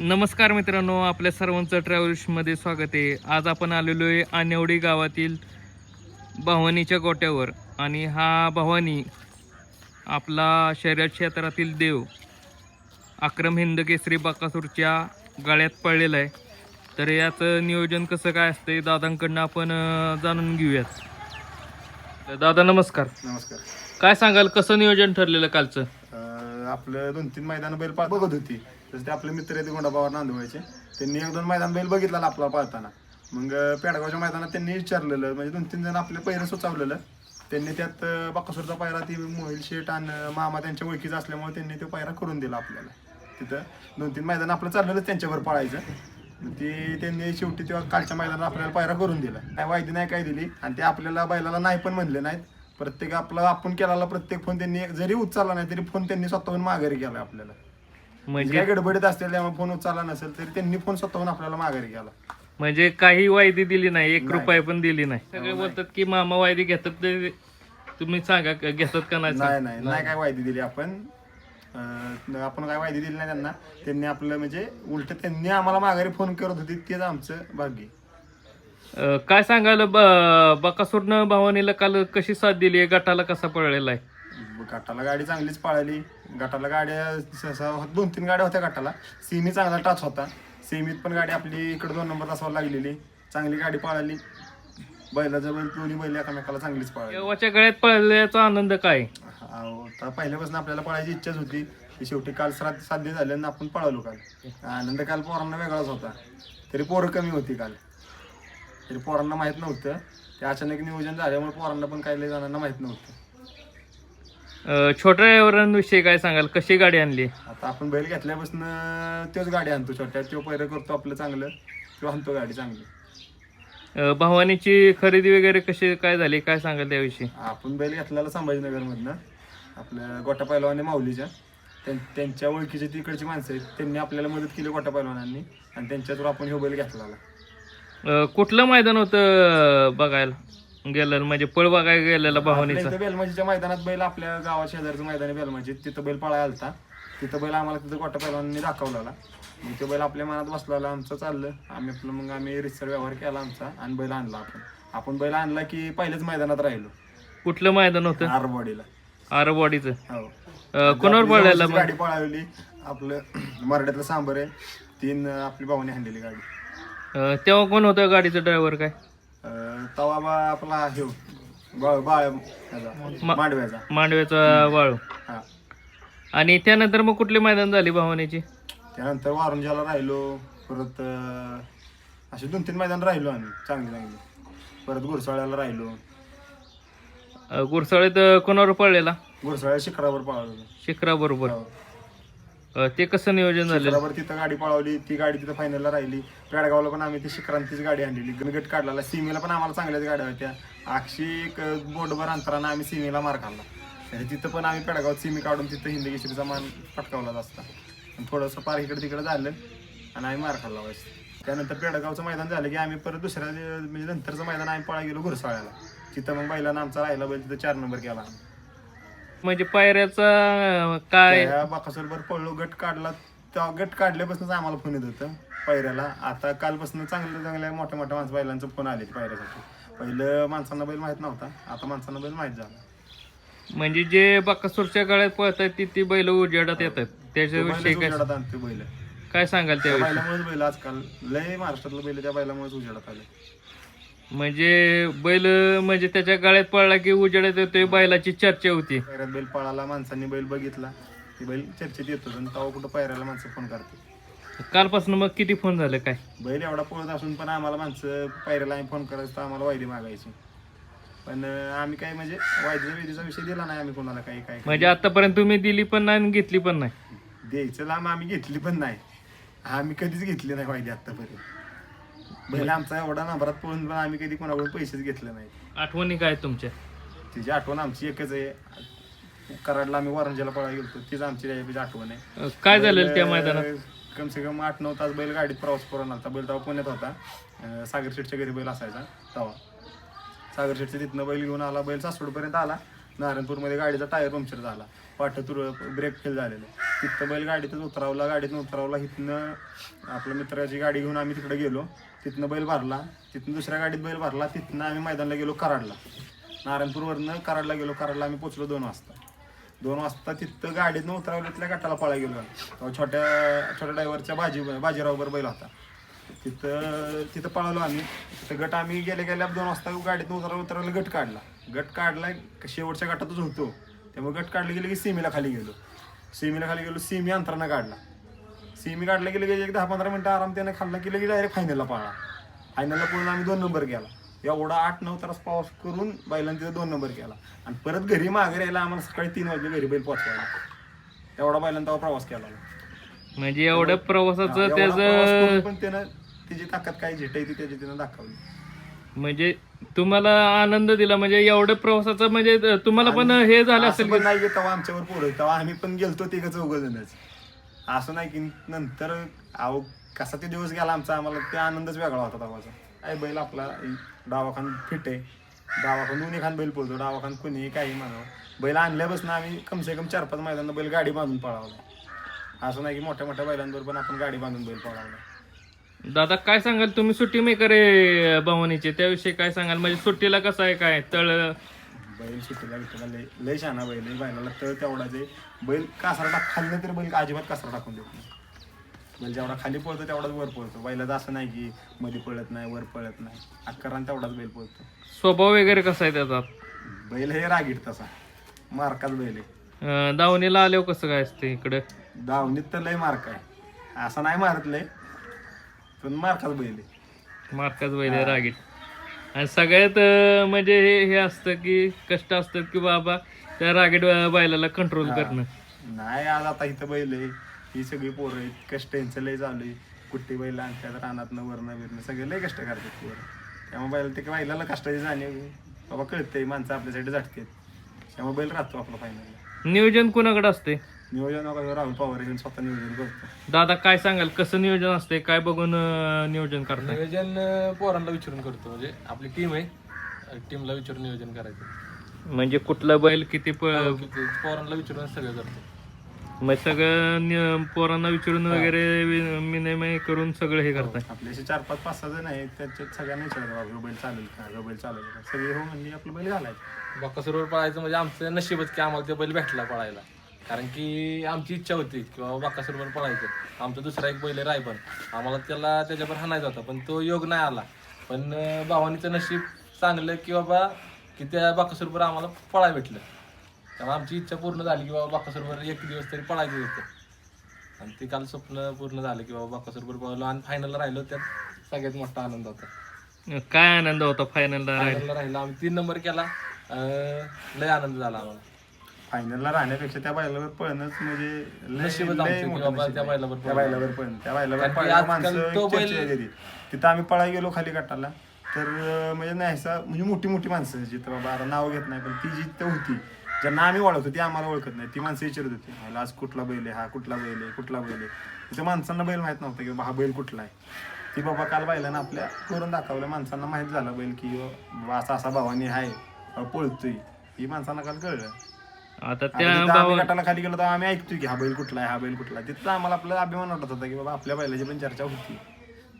नमस्कार मित्रांनो आपल्या सर्वांचं ट्रॅव्हल्समध्ये स्वागत आहे. आज आपण आलेलो आहे आनेवडी गावातील भवानीच्या गोट्यावर आणि हा भवानी आपला शर्यत क्षेत्रातील देव अक्रम हिंद केसरी बाकासूरच्या गळ्यात पडलेला आहे. तर याचं नियोजन कसं काय असतंय दादांकडनं आपण जाणून घेऊयात. तर दादा नमस्कार. नमस्कार. काय सांगाल कसं नियोजन ठरलेलं कालचं? आपलं दोन तीन मैदान बैल बघत होती. तसं ते आपले मित्र आहेत गोंडाबावर नांदवायचे त्यांनी एक दोन मैदान बैल बघितला आपला पाळताना. मग पेडगावच्या मैदानात त्यांनी विचारलेलं म्हणजे दोन तीन जण आपले पहिरं सुचवलेलं. त्यांनी त्यात बाकासूरचा पायरा ती मोहिल शेट आणि मामा त्यांच्या ओळखीचा असल्यामुळे त्यांनी तो पायरा करून दिला आपल्याला. तिथं दोन तीन मैदान आपलं चाललेलं त्यांच्यावर पळायचं. ती ते त्यांनी शेवटी तेव्हा कालच्या मैदानात आपल्याला पायरा करून दिला. काय वायदी नाही काय दिली. आणि ते आपल्याला बैलाला नाही पण म्हणले नाहीत. प्रत्येक आपला आपण केलेला प्रत्येक फोन त्यांनी जरी उचलला नाही तरी फोन त्यांनी स्वतःहून माघारी केला आपल्याला. म्हणजे काय गडबडीत असतील त्यामुळे फोन उचलला नसेल तरी त्यांनी फोन स्वतःहून आपल्याला माघारी केला म्हणजे काही वायदी दिली नाही एक. रुपये पण दिली नाही. सगळे बोलतात की मामा वायदी घेतात ते तुम्ही सांगा क- घेतात का नाही? नाही नाही. नाही काय वायदी दिली आपण. अं, आपण काय वायदी दिली नाही त्यांना. त्यांनी आपलं म्हणजे उलट त्यांनी आम्हाला माघारी फोन करत होती तेच आमचं भाग्य. अं, काय सांगाल ब- बकासूरनं भावानीला काल कशी साथ दिली? आहे गटाला कसा पळलेला आहे? गटाला गाडी चांगलीच पळाली. गटाला गाड्या सहसा दोन तीन गाड्या होत्या गटाला. सेमी चांगला टाच होता. सेमीत पण गाडी आपली इकडे दोन नंबर तासावर लागलेली. चांगली गाडी पळाली. बैलाचं बैल दोन्ही बैल एकामेकाला चांगलीच पळाली. देवाच्या गळ्यात पळल्याचा आनंद काय? अहो, तर पहिल्यापासून आपल्याला पळायची इच्छाच होती. ती शेवटी काल साध साध्य झाले आणि आपण पळालो काल. आनंद काल पोरांना वेगळाच होता. तरी पोरं कमी होती काल. तरी पोरांना माहीत नव्हतं. ते अचानक नियोजन झाल्यामुळे पोरांना पण काही लय जणांना माहीत नव्हतं. छोट्या ड्रायव्हरांविषयी काय सांगाल? कशी गाडी आणली? आता आपण बैल घेतल्यापासून तोच गाडी आणतो छोट्या. तो पहिलं करतो आपलं चांगलं तो आणतो गाडी चांगली. अं, भावानीची खरेदी वगैरे कशी काय झाली? काय सांगाल त्याविषयी? आपण बैल घेतलेला संभाजीनगरमधनं आपल्या गोटा पैलवानी माऊलीच्या. त्यां- त्यांच्या ओळखीची तिकडची माणसं आहेत त्यांनी आपल्याला मदत केली गोटा पैलवानांनी आणि त्यांच्यातून आपण ह्यो बैल घेतलेला. अं, कुठलं मैदान होतं बघायला? गेलं म्हणजे पळ बघायला गेलेला भावानीचा. इथं बेलमाजीच्या मैदानात बैल आपल्या गावा शेजारचं मैदान आहे बेलमाजी. तिथं बैल पळायला आलता. तिथं बैल आम्हाला तिथं गोटा पैलवानांनी दाखवलेला. मग तो बैल आपल्या मनात बसलेला आमचं चाललं. आम्ही आपलं मग आम्ही रिसर व्यवहार केला आमचा आणि बैल आणला आपण. आपण बैल आणला की पहिल्याच मैदानात राहिलो. कुठलं मैदान होतं? आरबॉडीला आरवाडीचं. हो. अं, कोणावर आपली जवळचीच गाडी पळावली आपलं मराठ्यातलं सांबर आहे. तीन अं, आपली भावाने आणलेली गाडी. अं, तेव्हा कोण होतं गाडीचं ड्रायव्हर काय? तवा बा आपला हे बाळ बाळ ह्याचा, मा- मांडव्याचा मांडव्याचा वाळू. हा. आणि त्यानंतर मग कुठली मैदान झाली भावानीची त्यानंतर वारुंजाला राहिलो परत अं, असे दोन तीन मैदान राहिलो आम्ही चांगली चांगली. परत गुरसाळ्याला राहिलो. अं, गुरसाळीत अं, कोणावर पळलेला? गुरसाळ्या शिखरावर पळालो. शिखरा बरोबर ते कसं नियोजन झालं शिखरावर तिथं गाडी पळवली ती गाडी तिथं फायनलला राहिली. पेडगावला पण आम्ही ती शिखरांतीच गाडी आणलेली. गणगट काढला सीमेला पण आम्हाला चांगल्याच गाड्या होत्या. अक्षी एक बोटभर अंतरानं आम्ही सीमेला मार खाल्ला. आणि तिथं पण आम्ही पेडगाव सीमी काढून तिथं हिंदी हिंदकेसरीचा मान पटकावला असता आणि थोडंसं पार इकडे तिकडे झालं आणि आम्ही मार खाल्ला वाईस त्यानंतर पेडगावचं मैदान झालं की आम्ही परत दुसऱ्या दि- म्हणजे नंतरचं मैदान आम्ही पळा गेलो घुरसाळ्याला. तिथं मग बैलांना आमचा राहिला बैल तिथं चार नंबर केला. आम्ही. म्हणजे पायऱ्याचा काय? बाकासोरभर पळलो गट काढला. त्या गट काढल्यापासूनच आम्हाला फोन येत होतं पायऱ्याला. आता कालपासून चांगल्या चांगल्या मोठ्या मोठ्या माणसं बैलांचं फोन आले पायऱ्यासाठी. पहिलं माणसांना बैल माहीत नव्हता आता माणसांना बैल माहीत झाला. म्हणजे जे बाकासूरच्या काळात पळतात ती ती बैल उजेडात येतात. त्याच्याविषयी काय उजेडात आणते बैल. काय सांगाल त्या त्याविषयी? बैलामुळेच बैल आजकाल लय महाराष्ट्रातलं बैल त्या बैलामुळेच उजेडात आले म्हणजे बैल म्हणजे त्याच्या गाळ्यात पडला की उजेडात येतोय बैलाची चर्चा होती. बैल पळाला माणसांनी बैल बघितला. की बैल चर्चेत येतो आणि तेव्हा कुठं पायऱ्याला माणसं फोन करते कालपासून मग किती फोन झाले काय? बैल एवढा पळत असून पण आम्हाला माणसं पायऱ्याला आम्ही फोन करायचं तर आम्हाला वायदी मागायची. पण अं, आम्ही काय म्हणजे वायदीचा वेदीचा विषय दिला नाही आम्ही कोणाला काही काय म्हणजे आतापर्यंत तुम्ही दिली पण नाही आणि घेतली पण नाही. द्यायचं लांब आम्ही घेतली पण नाही. आम्ही कधीच घेतली नाही वायदी आतापर्यंत. बैल आमचा एवढा नंबरात पळून पण आम्ही कधी कोणाकडून पैसेच घेतले नाही. आठवणी काय तुमच्या? तिची आठवण आमची एकच आहे. कराडला आम्ही वारंजाला पळायला गेलो तीच आमची त्याची आठवण आहे. काय झालेलं त्या मैदानात? कम से कम आठ नऊ तास बैल गाडीत प्रवास करून आलता. बैल तेव्हा पुण्यात होता. सागर शेठच्या घरी बैल असायचा तेव्हा. सागर शेठच्या तिथनं बैल घेऊन आला. बैल सासवडपर्यंत आला. नारायणपूरमध्ये गाडीचा टायर पंक्चर झाला. पाठतुर ब्रेक फेल झालेलं तिथं बैल गाडीतच उतरावला गाडीतून उतरावला इथनं आपल्या मित्राची गाडी घेऊन आम्ही तिकडे गेलो. तिथनं बैल भरला तिथनं दुसऱ्या गाडीत बैल भरला तिथनं आम्ही मैदानाला गेलो कराडला. नारायणपूरवरनं कराडला गेलो कराडला आम्ही पोचलो दोन वाजता. दोन वाजता तिथं गाडीतनं उतरावल्यातल्या गटाला पळा गेलो तेव्हा छोट्या छोट्या ड्रायव्हरच्या बाजी बाजीरावबर बैल होता. तिथं तिथं पळालो आम्ही. तिथं गट आम्ही गेल्या गेल्या दोन वाजता गाडीतून उतरावलं उतरावलं गट काढला. गट काढला शेवटच्या गटातच होतो. त्यामुळे गट काढले गेले की सीमेला खाली गेलो. सीमेला खाली गेलो सीमी अंतरानं काढला. सीमी काढला गेलं की एक दहा पंधरा मिनिटं आराम त्यानं खाल्ला की लगेच डायरेक्ट फायनलला पळला. फायनलला पळून आम्ही दोन नंबर केला. एवढा आठ नऊ तास पाऊस करून बैलांनी तिथं दोन नंबर केला. आणि परत घरी मागे यायला आम्हाला सकाळी तीन वाजले घरी बैल पोहोचवायला. एवढा बैलांनी तेव्हा प्रवास केला. म्हणजे एवढं प्रवासाचं त्याचं पण त्यानं तिची ताकद काय झेटायची त्याची त्यानं दाखवली. म्हणजे तुम्हाला आनंद दिला म्हणजे एवढं प्रवासाचं म्हणजे तुम्हाला पण हे झालं असं असेल पण नाही की तेव्हा आमच्यावर पोरं तेव्हा आम्ही पण गेलतो तिघ चौघ जणच असं नाही की नंतर अहो कसा ते दिवस गेला आमचा आम्हाला ते आनंदच वेगळा होता तेव्हाचा. काय बैल आपला डावाखान फिट आहे. डावाखान दोन्ही खान बैल पोलतो डावाखान कोणी काही म्हणावं. बैल आणल्यापासून आम्ही कमसे कम चार पाच मैदान बैल गाडी बांधून पळावला असं नाही की मोठ्या मोठ्या बैलांबरोबर पण आपण गाडी बांधून बैल पळावला दादा काय सांगाल? तुम्ही सुट्टी मेकर आहे भवानीचे. त्याविषयी काय सांगाल? म्हणजे सुट्टीला कसं आहे काय? तळ बैल सुट्टीला विठ्ठला लय लय शहाणा बैल आहे. बैलाला तळ तेवढाच आहे बैल कासरा टाक खाल्लं तर बैल अजिबात कासरा टाकून देत नाही. बैल जेवढा खाली पळतो तेवढाच वर पळतो. बैलाचं असं नाही की मध्ये पळत नाही वर पळत नाही. अकरान तेवढाच बैल पळतो. स्वभाव वगैरे कसा आहे त्याचा? बैल हे रागीट तसा. मार्काच बैल आहे. अं, दावणीला आल्यावर कसं काय असते इकडं? दावणीत तर लय मार्क आहे. असं नाही मारत लय. पण मार्काच बैल आहे. मार्काच बैल आहे रागीट. आणि सगळ्यात अं, म्हणजे हे हे असतं की कष्ट असतात की बाबा त्या रागीट बैलाला कंट्रोल करणं. नाही आज आता इथं बैल आहे. ही सगळी पोरं आहेत. कष्ट यांचं लय चालू आहे. कुट्टी बैल आणतात रानातनं वरणं बिरणं सगळे लय कष्ट करतात पोरं. त्यामुळे बैल ते बैलाला कष्टाची जाणीव बाबा कळतंय माणसं आपल्यासाठी झटतात त्यामुळे बैल राहतो आपला फायनल नियोजन कुणाकडे असते नियोजन वगैरे राहुल पवार हे स्वतः नियोजन करतो. दादा काय सांगाल? कसं नियोजन असते काय बघून अं, नियोजन करताय? नियोजन अं, पोरांना विचारून करतो. म्हणजे आपली टीम आहे. टीमला विचारून नियोजन करायचं. म्हणजे कुठला बैल किती प- किती- पोरांना विचारून सगळं करतो. मग सगळं नि- पोरांना विचारून वगैरे वि- विनिमय करून सगळं हे करताय? आपले असे चार पाच पाच सहा जण आहेत. त्याच्यात सगळ्यांना विचारतो बाबा बैल चालेल का ह्यो बैल चालेल का. सगळे हो म्हणजे आपलं बैल घालायचं. बाकासुरवर पळायचं म्हणजे आमचं नशीबच की आम्हाला ते बैल भेटला पळायला. कारण की आमची इच्छा होती की बाबा बाकासुरवर पळायचं. आमचा दुसरा एक बैल रायबन. आम्हाला त्याला त्याच्यावर हाणायचा होता पण तो योग नाही आला. पण भावानीचं नशीब चांगलं की बाबा की त्या बाकासुरवर आम्हाला पळाय भेटलं. त्यामुळे आमची इच्छा पूर्ण झाली की बाबा बाकासुरवर एक दिवस तरी पळायचं होतं. आणि ते काल स्वप्न पूर्ण झालं की बाबा बाकासुरवर पळालो आणि फायनलला राहिलो त्यात सगळ्यात मोठा आनंद होता. काय आनंद होता फायनलला फायनलला राहिलो? आम्ही तीन नंबर केला. लय आनंद झाला आम्हाला. फायनलला राहण्यापेक्षा त्या बैलावर पळणंच म्हणजे लय- नशीबच लय आमचं की मोठं बाबा नशीब त्या आहे. बैलावर त्या बैलावर पळणं. त्या बैलावर कारण की पळायला आजकाल माणसं तो बैल- चर्चेत येते. तिथं आम्ही पळा गेलो खाली गटाला तर अं, म्हणजे नाही असं म्हणजे मोठी मोठी माणसं जिथं बाबा आता नाव घेत नाही पण ती जिथं होती ज्यांना आम्ही ओळखतो ती आम्हाला ओळखत नाही. ती माणसं विचारत होती "ह्याला आज कुठला बैल आहे? हा कुठला बैल आहे? कुठला बैल आहे? तिथं माणसांना बैल माहीत नव्हता की बाबा हा बैल कुठला आहे. ती बाबा काल बैलानं आपल्या करून दाखवलं. माणसांना माहीत झालं बैल की बाबा असा असा भावानी आहे. पळतोय. ही माणसांना काल कळलं. आता आता त्या जिथं आम्ही भावा गटाला खाली गेलो तेव्हा आम्ही ऐकतोय की हा बैल कुठला आहे हा बैल कुठला आहे. तिथं आम्हाला आपला अभिमान वाटत होता की बाबा आपल्या बैलाची पण चर्चा होती.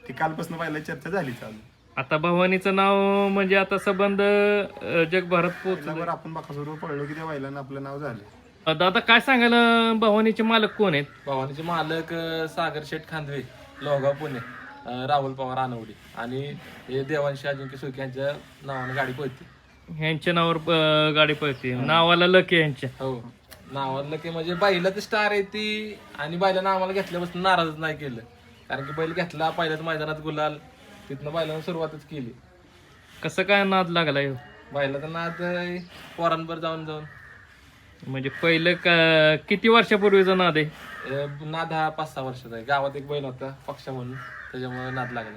ती कालपासून बैलाची चर्चा झाली चालू. आता भवानीचं नाव म्हणजे आता संबंध अं, जगभरात पोहोचलं त्यावर आपण बाकासोबत पडलो की त्या बैलानं आपलं नाव झालं. दादा काय सांगाल अं, भवानीचे मालक कोण आहेत? भवानीचे मालक अं, सागर शेठ खांदवे लोहगाव पुणे अं, राहुल पवार आनवडी. आणि हे देवांशी अजिंक्य सुख यांच्या नावाने गाडी पळते. ह्यांच्या नावावर अं, गाडी पळते. नावाला लकी यांच्या हो. नावाला की म्हणजे बैला तर स्टार आहे ती आणि बैलानं आम्हाला घेतल्यापासून नाराजच नाही केलं. कारण की बैल घेतला पहिल्याच मैदानात गुलाल तिथनं बैलानं सुरुवातच केली. कसं काय नाद लागलाय ह्यो? बैलाचा नाद अं, पोरांवर जाऊन जाऊन. म्हणजे पहिलं का किती वर्षापूर्वीचा नाद आहे? अं, नाद हा पाच सहा वर्षाचा आहे. गावात एक बैल होता पक्षा म्हणून. त्याच्यामुळे नाद लागला.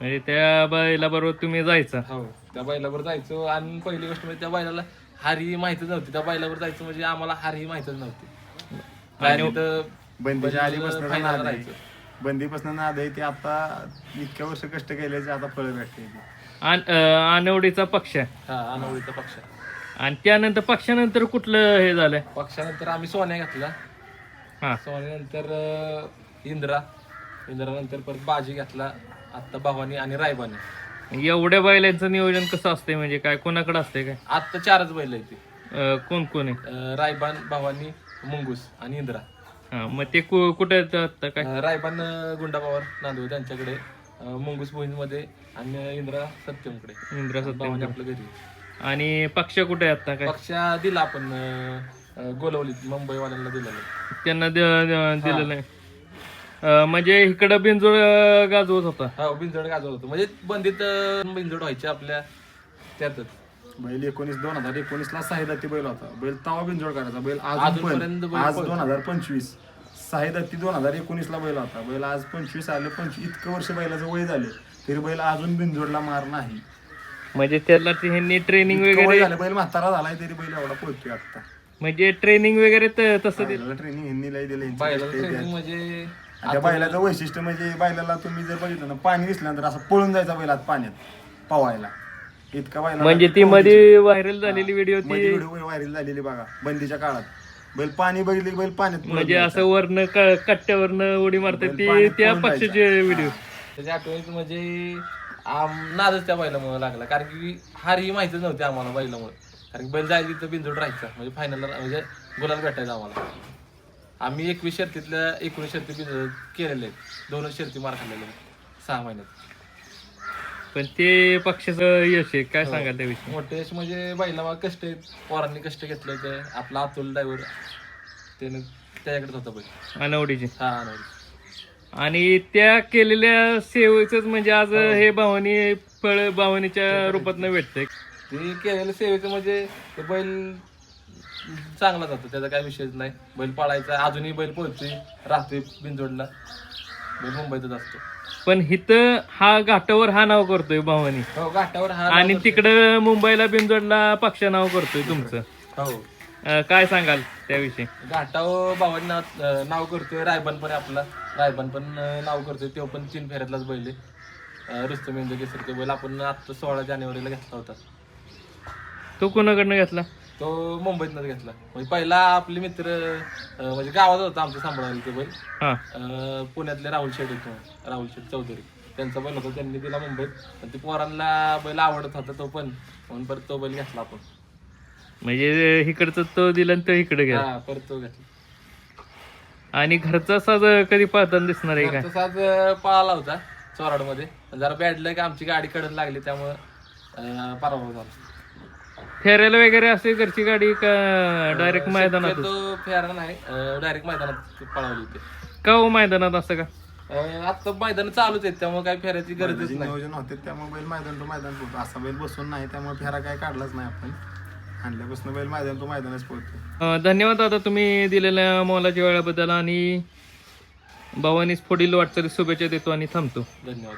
म्हणजे त्या बैला बरोबर तुम्ही जायचा. हो त्या बैलावर जायचो. आणि पहिली गोष्ट म्हणजे त्या बैलाला हारी माहितच नव्हती. त्या बैलावर जायचं म्हणजे आम्हाला हारी माहितच नव्हती. बंदीच्या final नाद आहे. बंदीपासून नाद आहे ते आता इतक्या वर्ष कष्ट केल्याचे आता फळं भेटते. आन- अं, आनवडीचा पक्ष हा अनवळीचा पक्ष आणि त्यानंतर पक्षानंतर कुठलं हे झालंय? पक्षानंतर आम्ही सोन्या घातला. हा. सोन्यानंतर अं, इंद्रा. इंद्रानंतर परत बाजी घातला. आत्ता भवानी आणि रायबानी. एवढ्या बैलांचं नियोजन कसं असतंय? म्हणजे काय कोणाकडे असते काय? आत्ता चारच बैल आहेत ते. अं, कोण कोण आहे? अं, रायबान भवानी मुंगूस आणि इंद्रा. हा मग ते कु- कुठे आहेत आता काय? अं, रायबान अं, गुंडाबावर नांदू त्यांच्याकडे. अं, मुंगूस भुईंमध्ये आणि इंद्रा सत्यमकडे. इंद्रा भवानी सत्य आपल्या घरी. आणि पक्ष कुठे आहे आता काय? पक्षा दिला आपण अं, अं, गोलवलीत मुंबईवाल्यांना दिलेलं त्यांना द- द- दिलेलं आहे. अं, म्हणजे इकडं बिंजोड अं, गाजवत होता. हा बिंजोड गाजवत होतो. म्हणजे बंदीत अं, बिंजोड व्हायचे आपल्या त्यातच. बैल एकोणीस दोन हजार एकोणीस ला साहिदाती बैल होता. बैल तवा बिनजोड करायचा. बैल अजून अजूनपर्यंत पण बैल आज पळतो. दोन हजार पंचवीस. साहिदाती दोन हजार एकोणीस ला बैल होता. बैल आज पंचवीस आले पंचवीस. इतकं वर्ष बैलाचं वय झाले तरी बैल अजून बिनजोडला मार नाही. म्हणजे त्याला ते ह्यांनी ट्रेनिंग इतकं वय वगैरे झालं बैल म्हातारा झालाय तरी बैल एवढा पोहोचतोय आता. म्हणजे ट्रेनिंग वगैरे त- तसं ट्रेनिंग ह्यांनी लय दिलं ह्यांची बैलाला गोष्ट आहे ट्रेनिंग त्यात. म्हणजे आणि त्या बैलाचं वैशिष्ट्य म्हणजे बैलाला तुम्ही जर बघितलं ना पाणी दिसल्यानंतर असं पळून जायचा बैलात पाण्यात पवायला. इतका बैला म्हणजे ती मध्ये व्हायरल झालेली व्हिडिओ ती व्हायरल झालेली बघा बंदीच्या काळात. बैल पाणी बघितली की बैल पाण्यात म्हणजे. असं वरनं क- कट्ट्यावरनं उडी मारतात ती त्या पक्षाचे व्हिडिओ त्याच्या आठवणीत म्हणजे आम- नादच त्या बैलामुळे लागला. कारण की हार ही माहितीच नव्हती आम्हाला बैलामुळे. कारण की बैल जायला तिथं बिंजोड राहायचा. म्हणजे फायनलला म्हणजे गुलाल भेटायचा आम्हाला. आम्ही एकवीस शर्तीतल्या एकोणीस शर्ती केलेले आहेत. दोनच शर्ती मार खाल्लेले आहेत. सहा महिन्यात. पण ते पक्षाचं यश आहे. काय सांगाल त्याविषयी मोठे यश म्हणजे बैला कष्ट आहेत. पोरांनी कष्ट घेतले होते. आपला अतुल ड्रायव्हर त्याने त्याच्याकडेच होता बैल. अनवडीचे. हा अनवडी. आणि त्या केलेल्या सेवेच म्हणजे आज हे. भावानी फळ भावानीच्या रूपात भेटतंय. ते केलेलं सेवेचं म्हणजे ते बैल चांगला जातो त्याचा काही विषयच नाही. बैल पाळायचा अजूनही बैल पोहोचतोय राहतोय बिनजोडला. बैल मुंबईतच असतो. पण इथं हा घाटावर हा नाव करतोय भावानी. हो घाटावर हा आणि तिकडं मुंबईला बिंजोडला पक्ष नाव करतोय तुमचं. हो. अं, काय सांगाल त्याविषयी? घाटावर भावानी नाव नाव करतोय रायबन पण आहे आपला. रायबन पण अं, नाव करतोय तो पण तीन फेऱ्यातलाच बैल आहे. अं, रुस्तम इंद केसरचे बैल आपण आता सोळा जानेवारीला घेतला होता. तो कोणाकडनं घेतला? तो मुंबईतनंच घेतला. म्हणजे पहिला आपले मित्र अं, म्हणजे गावात होता आमच्या सांभाळायला तो बैल. हा. अं, पुण्यातले राहुल शेठ होते. राहुल शेठ चौधरी. त्यांचा बैल होता त्यांनी दिला मुंबईत. पण ते पोरांना बैल आवडत होता तो पण. म्हणून परत तो बैल घेतला आपण. म्हणजे इकडचं तो दिला आणि तो इकडे गेला. हा परत तो घेतला. आणि घरचा साज कधी पाहताना दिसणार आहे काय तसाच पळाला होता चोराडमध्ये. जरा बॅडलं की आमची गाडी कडन लागली त्यामुळं अं, पराभव झाला. फेरायला वगैरे असे घरची गाडी का डायरेक्ट मैदानात तो फेरा नाही. डायरेक्ट मैदानात पळावली होती. का हो मैदानात असं का? आता मैदान चालूच आहेत त्यामुळे काही फेरायची गरजच नाही. नियोजन होते त्यामुळे बैल मैदान तो मैदान पोहतो असा बैल बसून नाही त्यामुळे फेरा काय काढलाच नाही आपण. आणल्यापासून बैल मैदान तो मैदानच पोहतो अं, धन्यवाद दादा तुम्ही दिलेल्या मोलाच्या वेळाबद्दल आणि भवानीस पुढील वाटचाली शुभेच्छा देतो आणि थांबतो. धन्यवाद.